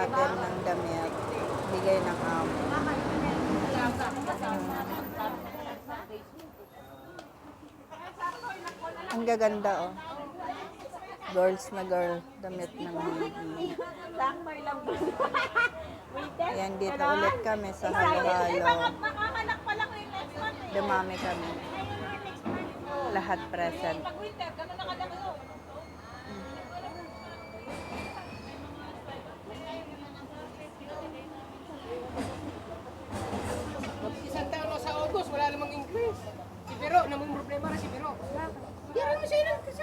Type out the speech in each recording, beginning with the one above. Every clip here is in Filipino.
atin ng damit. Bigay ng amo. Ang gaganda oh. Girls na girl, damit ng. Ayan, dito ulit kami sa halo-halo. Dumami kami. Lahat present. Isang taon na sa August, wala namang increase. Si Biro, namang problema na si Biro. Hindi rin siya ilang kasi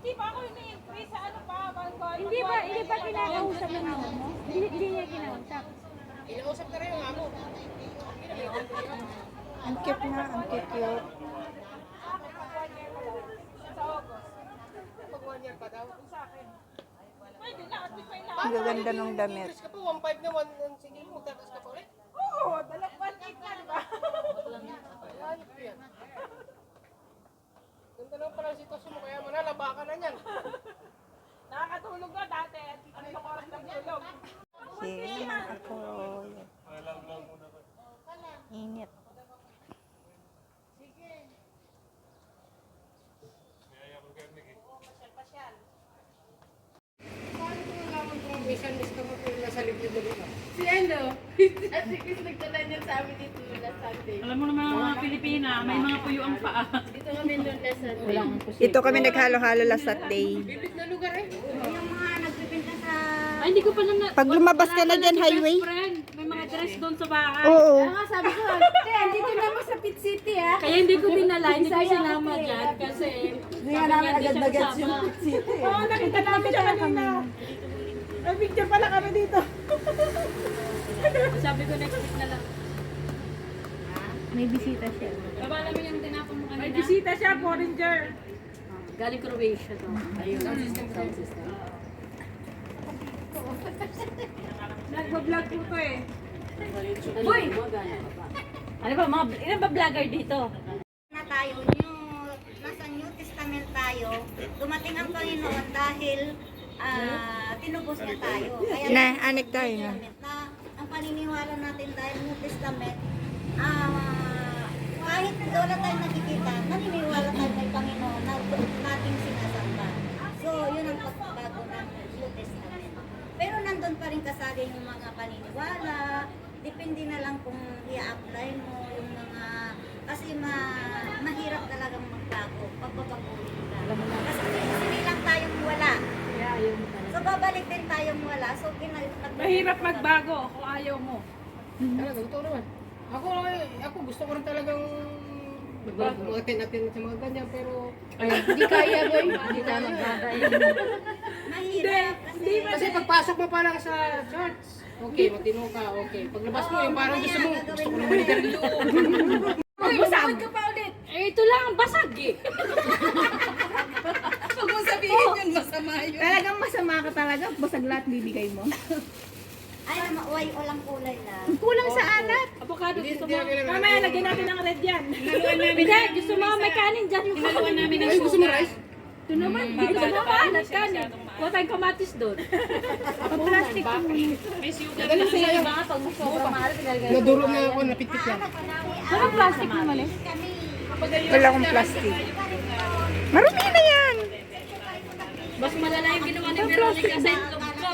Hindi pa ako ini-increase sa ano pa. Hindi ba, hindi ba kinakausap ng amo mo? Hindi, hindi niya kinausap. Inausap na rin yung amo. Ang cute nga, ang cute cute. Pag one year pa daw. Pwede na, at least may na. Ang gaganda ng damit. Increase ka pa, 1.5 na 1, sige mo, tatas ka ulit. Oo, dalawang eight na, di ba? Ayos ko yan. Lang pala ang sitwasyon mo, kaya manalaba ka na niyan. Nakakatulog ka dati. Ano yung oras ng tulog? Sige naman ako. Init. Minsan miss ka mo pero nasa libre na rin. Si ano? Kasi kasi nagtala niya sa amin dito last Sunday. Alam mo naman ang mga Pilipina, may mga puyo ang paa. Dito kami noon last Sunday. Ito kami naghalo-halo last Saturday. Bibit na lugar eh. Yung mga nagpipinta sa... Ay, hindi ko pa na... Pag lumabas ka na dyan, highway. Friend, may mga dress doon sa bahay. Oo. Kaya sabi ko, kaya dito naman sa Pit City ah. Kaya hindi ko dinala, hindi ko sinama dyan kasi Hindi nga namin agad-agad yung Pit City. Oo, nakita namin siya kanina. May picture pala kami dito. sabi ko next week na lang. May bisita siya. Baba namin yung tinapon mo kanina. May bisita siya, foreigner. Galing Croatia to. Ayun. Sound system. Sound system. Nagbablog po to eh. Boy! Ano ba, mga, ilan ba vlogger dito? na tayo, new, nasa New Testament tayo, dumating ang Panginoon dahil ah, tinubos niya tayo. Kaya Na, anik tayo na. Paniniwala natin dahil New Testament, ah, kahit wala tayong nakikita, naniniwala tayo kay Panginoon na nating sinasamba. So, yun ang pagbabago ng New Testament. Pero nandun pa rin kasali yung mga paniniwala, depende na lang kung i-apply mo yung mga, kasi ma, mahirap talagang magbago, pagbabaguhin ka. Kasi hindi lang tayong wala. So, babalik din tayong wala. So, kinag Mahirap magbago ayaw mo. Talaga, totoo naman. Ako, eh, ako gusto ko rin talagang mag-attend-attend sa mga ganyan, pero Hindi kaya boy. Hindi tayo magbagay. Mahirap. Kasi, kasi pagpasok mo pa lang sa church, okay, matino ka, okay. Paglabas mo, yung parang gusto mo, gusto ko naman ito Uy, basag ka pa ulit. Eh, ito lang ang basag eh. Talagang masama ka talaga. Basag lahat bibigay mo. ay, mauway o lang kulay lang. Kulang sa alat. Avocado, gusto mo? Mamaya, lagyan natin ng red yan. Hindi, gusto mo may kanin dyan. Inaluan namin ng Ay, gusto mo rice? Ito naman, gusto mo maalat kanin. Kuha tayong kamatis doon. Plastic mo. May sugar na siya. Baka pag sobrang maalat, Naduro na ako, napitpit lang. Anong plastic mo mali? Wala akong plastic. Marumi na yan. Mas malala yung ginawa ni Veronica sa itlog ko.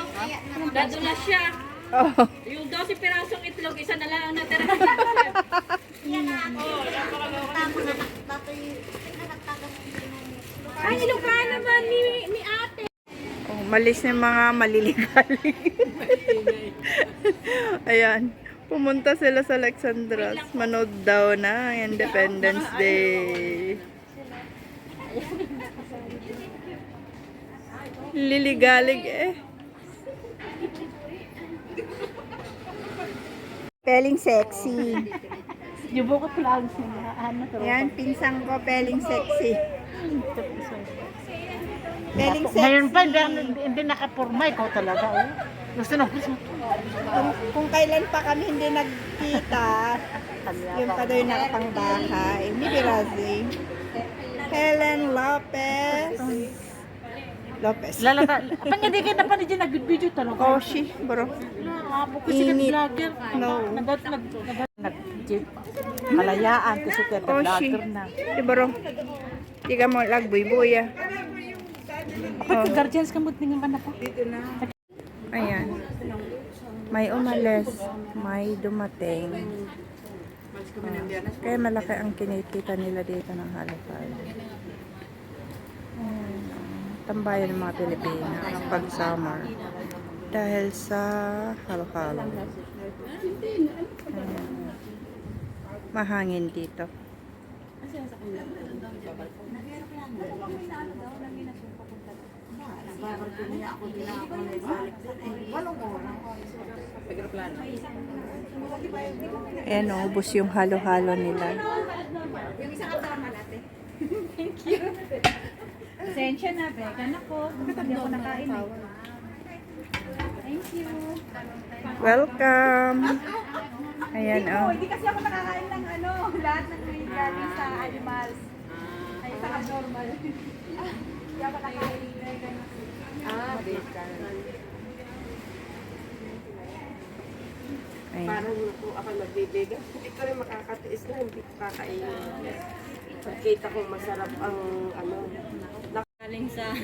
Dadula siya. Oh. Yung 12 pirasong itlog, isa na lang ang natira. Ay, Ilocano naman ni, ni ate. Oh, malis na yung mga maliligalig. Ayan. Pumunta sila sa Alexandras. Manood daw na Independence Day. Liligalig eh. Peling sexy. Yung buko flags niya. Ano to? Ayan, pinsang ko, peling sexy. Peling sexy. Ngayon pa, hindi, hindi nakapurma. Ikaw talaga, oh. Gusto na gusto. kung, kung kailan pa kami hindi nagkita, yung pa yung nakapangbahay. Birazi. Helen Lopez. Lopez. Lalata, apang hindi kayo na pa dyan nag-video talaga. Koshi, bro. Ako kasi Init. vlogger. No. Nag nag nag nag Malayaan kasi kaya Koshi. vlogger na. Di bro. Di ka mo lagboy-boy ah. Pag guardians kamot ningan ka na po. Ayan. May umalis, may dumating. Ah, kaya malaki ang kinikita nila dito ng halo-halo. Ayan. Tambayan ng mga Pilipina pag summer. Dahil sa halo-halo. Ayan. Mahangin dito. Ayan ubos yung halo-halo nila. Pasensya na, Beka na po. Hindi ako nakain eh. Thank you. Welcome! Ayan o. Oh, hindi kasi ako nakakain ng ano, lahat ng galing sa animals. Ay, sa abnormal. Hindi ako nakain. Ah, vegan. Ayan. Parang kung ako nagbibigan, hindi ko rin makakatiis na hindi ko kakainin. Pagkita kong masarap ang ano, Galing sa...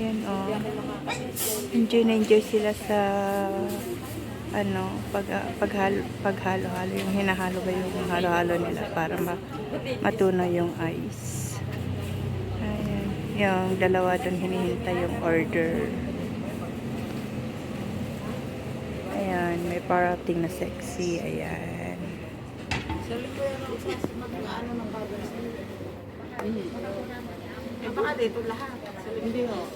Ayan o. Enjoy na enjoy sila sa ano, pag, paghalo, paghalo-halo. Yung hinahalo ba yung halo-halo nila para ma, matunaw yung ice. Ayan. Yung dalawa doon hinihintay yung order. Ayan, may parating na sexy. Ayan. Baka dito lahat. Hindi ho.